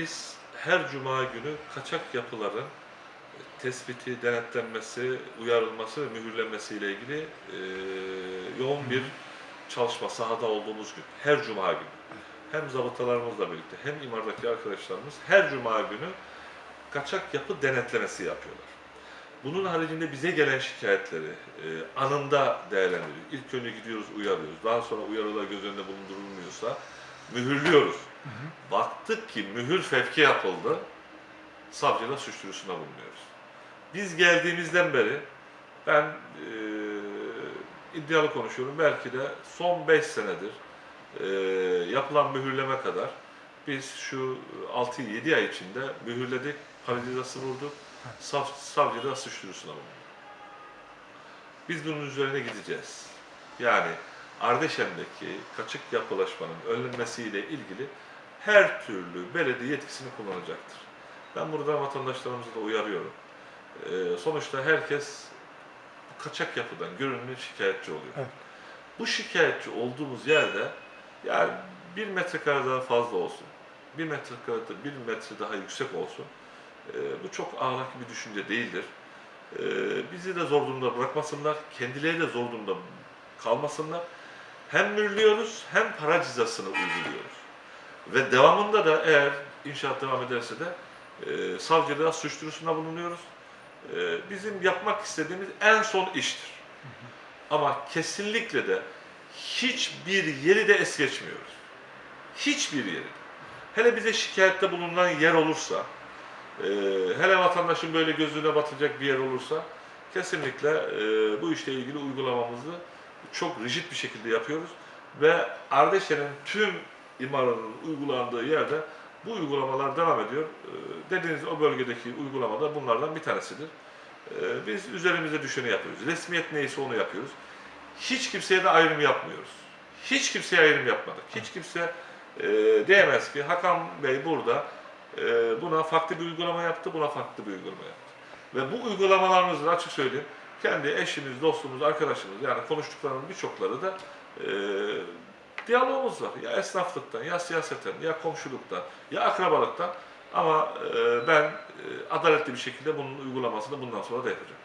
biz her cuma günü kaçak yapıların tespiti, denetlenmesi, uyarılması ve mühürlenmesiyle ilgili e, yoğun bir çalışma sahada olduğumuz gün. Her cuma günü. Hem zabıtalarımızla birlikte hem imardaki arkadaşlarımız her cuma günü kaçak yapı denetlemesi yapıyorlar. Bunun haricinde bize gelen şikayetleri e, anında değerlendiriyoruz. İlk önce gidiyoruz uyarıyoruz. Daha sonra uyarılar göz önünde bulundurulmuyorsa mühürlüyoruz. Baktık ki mühür fevki yapıldı. Savcılığa suç duyurusuna bulunuyoruz. Biz geldiğimizden beri ben e, iddialı konuşuyorum. Belki de son 5 senedir e, yapılan mühürleme kadar biz şu 6-7 ay içinde mühürledik, paralizası vurduk, sav, savcılığa suç duyurusuna bulunduk. Biz bunun üzerine gideceğiz. Yani Ardeşen'deki kaçık yapılaşmanın önlenmesiyle ilgili her türlü belediye yetkisini kullanacaktır. Ben burada vatandaşlarımızı da uyarıyorum. Ee, sonuçta herkes bu kaçak yapıdan görünümlü şikayetçi oluyor. Evet. Bu şikayetçi olduğumuz yerde yani bir metrekare daha fazla olsun, bir metrekare bir metre daha yüksek olsun. Ee, bu çok ahlaki bir düşünce değildir. Ee, bizi de zor durumda bırakmasınlar, kendileri de zor durumda kalmasınlar. Hem mürlüyoruz hem para cezasını uyguluyoruz. Ve devamında da eğer inşaat devam ederse de e, savcılığa suç duyurusunda bulunuyoruz. E, bizim yapmak istediğimiz en son iştir. Ama kesinlikle de hiçbir yeri de es geçmiyoruz. Hiçbir yeri. Hele bize şikayette bulunan yer olursa, e, hele vatandaşın böyle gözüne batacak bir yer olursa kesinlikle e, bu işle ilgili uygulamamızı çok rigid bir şekilde yapıyoruz ve Ardeşen'in tüm imarının uygulandığı yerde bu uygulamalar devam ediyor. Ee, Dediğiniz o bölgedeki uygulamada bunlardan bir tanesidir. Ee, Biz üzerimize düşeni yapıyoruz. Resmiyet neyse onu yapıyoruz. Hiç kimseye de ayrım yapmıyoruz. Hiç kimseye ayrım yapmadık. Hiç kimse e, diyemez ki Hakan Bey burada e, buna farklı bir uygulama yaptı, buna farklı bir uygulama yaptı. Ve bu uygulamalarımızı da açık söyleyeyim, kendi eşimiz, dostumuz, arkadaşımız yani konuştuklarımız birçokları da e, diyalogumuz var. Ya esnaflıktan, ya siyasetten, ya komşuluktan, ya akrabalıktan ama e, ben e, adaletli bir şekilde bunun uygulamasını bundan sonra da yapacağım.